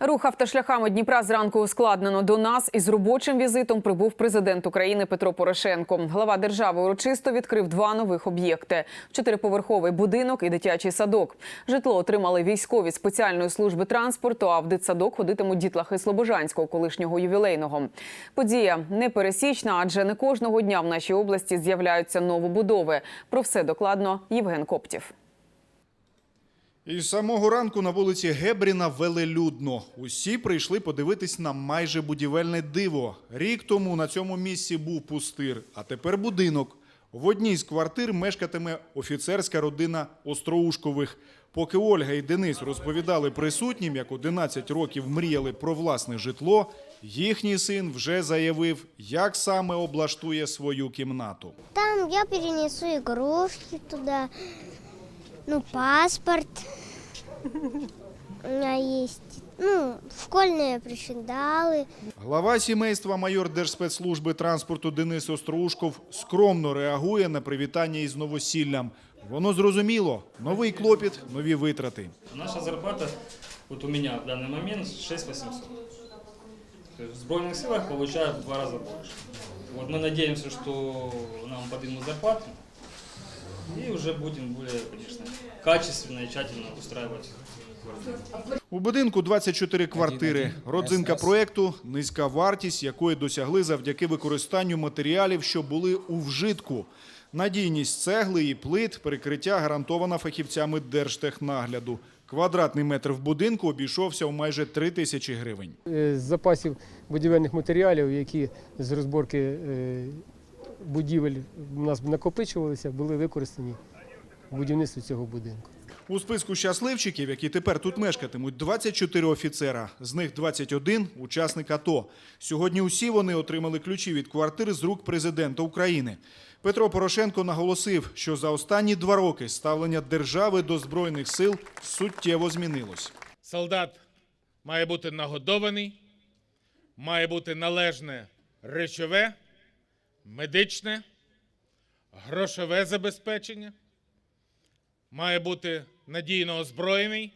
Рух автошляхами Дніпра зранку ускладнено. До нас із робочим візитом прибув президент України Петро Порошенко. Глава держави урочисто відкрив два нових об'єкти: чотириповерховий будинок і дитячий садок. Житло отримали військові спеціальної служби транспорту. А в дитсадок ходитимуть дітлахи Слобожанського, колишнього ювілейного. Подія непересічна, адже не кожного дня в нашій області з'являються новобудови. Про все докладно Євген Коптів. Із самого ранку на вулиці Гебріна велелюдно. Усі прийшли подивитись на майже будівельне диво. Рік тому на цьому місці був пустир, а тепер будинок. В одній з квартир мешкатиме офіцерська родина Остроушкових. Поки Ольга і Денис розповідали присутнім, як 11 років мріяли про власне житло, їхній син вже заявив, як саме облаштує свою кімнату. Там я перенесу игрушки туда, ну, паспорт у меня есть, ну, школьные причиндалы. Глава сімейства майор Держспецслужби транспорту Денис Остроушков скромно реагує на привітання із новосіллям. Воно зрозуміло, новий клопіт, нові витрати. Наша зарплата, вот у меня в данный момент 6800. То есть в Сбройных силах получаю в два раза больше. Вот мы надеемся, что нам поднимут зарплату. И уже будем более, конечно, качественно и тщательно устраивать. У будинку 24 квартири. Родзинка проекту низька вартість, якої досягли завдяки використанню матеріалів, що були у вжитку. Надійність цегли і плит, перекриття гарантована фахівцями Держтехнагляду. Квадратний метр в будинку обійшовся у майже 3 тисячі гривень. Е, з запасів будівельних матеріалів, які з розборки е, будівель у нас накопичувалися, були використані в будівництві цього будинку. У списку щасливчиків, які тепер тут мешкатимуть, 24 офіцера. З них 21 – учасник АТО. Сьогодні усі вони отримали ключі від квартир з рук президента України. Петро Порошенко наголосив, що за останні два роки ставлення держави до Збройних сил суттєво змінилось. Солдат має бути нагодований, має бути належне речове, медичне, грошове забезпечення, має бути надійно озброєний.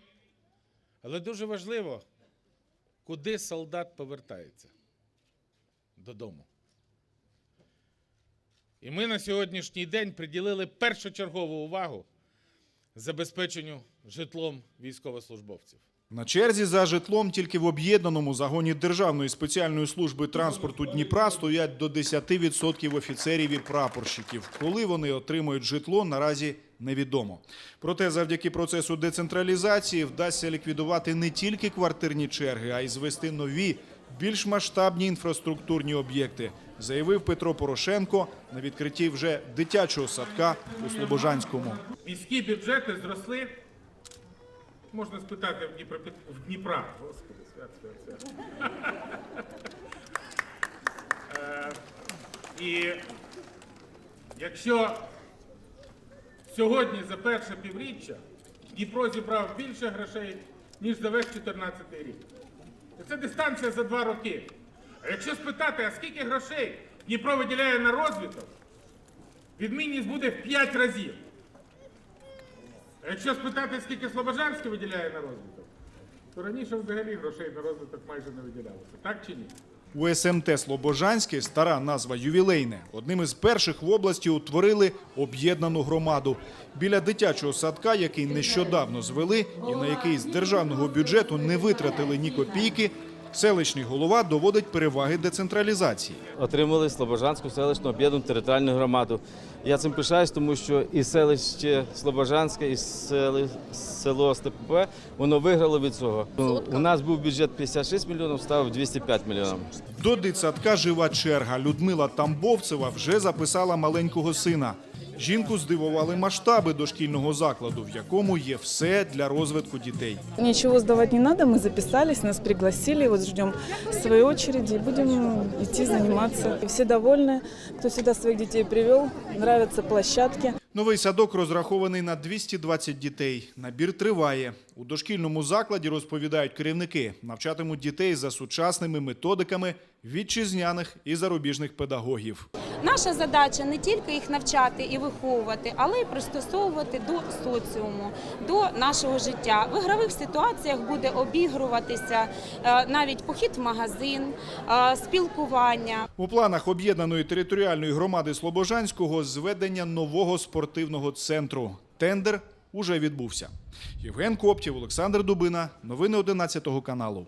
Але дуже важливо, куди солдат повертається додому. І ми на сьогоднішній день приділили першочергову увагу забезпеченню житлом військовослужбовців. На черзі за житлом тільки в об'єднаному загоні Державної спеціальної служби транспорту Дніпра стоять до 10% офіцерів і прапорщиків. Коли вони отримують житло, наразі невідомо. Проте завдяки процесу децентралізації вдасться ліквідувати не тільки квартирні черги, а й звести нові, більш масштабні інфраструктурні об'єкти, заявив Петро Порошенко на відкритті вже дитячого садка у Слобожанському. Міські бюджети зросли. Можна спитати в Дніпра. В Дніпра. Господи, свят, свят, свят. Е, І якщо сьогодні за перше півріччя Дніпро зібрав більше грошей, ніж за весь 14 рік. Це дистанція за два роки. А якщо спитати, а скільки грошей Дніпро виділяє на розвиток, відмінність буде в 5 разів. Якщо спитати, скільки Слобожанське виділяє на розвиток, то раніше взагалі грошей на розвиток майже не виділялося. Так чи ні? У СМТ Слобожанське стара назва ювілейне. Одним із перших в області утворили об'єднану громаду біля дитячого садка, який нещодавно звели, і на який з державного бюджету не витратили ні копійки. Селищний голова доводить переваги децентралізації. отримали Слобожанську селищну об'єднану територіальну громаду. Я цим пишаюсь, тому що і селище Слобожанське, і сели- село Степове, воно виграло від цього. У нас був бюджет 56 мільйонів, став 205 мільйонів. До дитсадка жива черга. Людмила Тамбовцева вже записала маленького сина. Жінку здивували масштаби дошкільного закладу, в якому є все для розвитку дітей. Ничего сдавать не надо, мы записались, нас пригласили, вот ждем своей очереди и будем идти заниматься. Все довольны, кто сюда своих детей привел, нравятся площадки. Новий садок розрахований на 220 дітей. Набір триває. У дошкільному закладі розповідають керівники, навчатимуть дітей за сучасними методиками вітчизняних і зарубіжних педагогів. Наша задача не тільки їх навчати і виховувати, але й пристосовувати до соціуму, до нашого життя. В ігрових ситуаціях буде обігруватися е, навіть похід в магазин, е, спілкування. У планах об'єднаної територіальної громади Слобожанського зведення нового спортивного центру. Тендер уже відбувся. Євген Коптів, Олександр Дубина. Новини 11 каналу.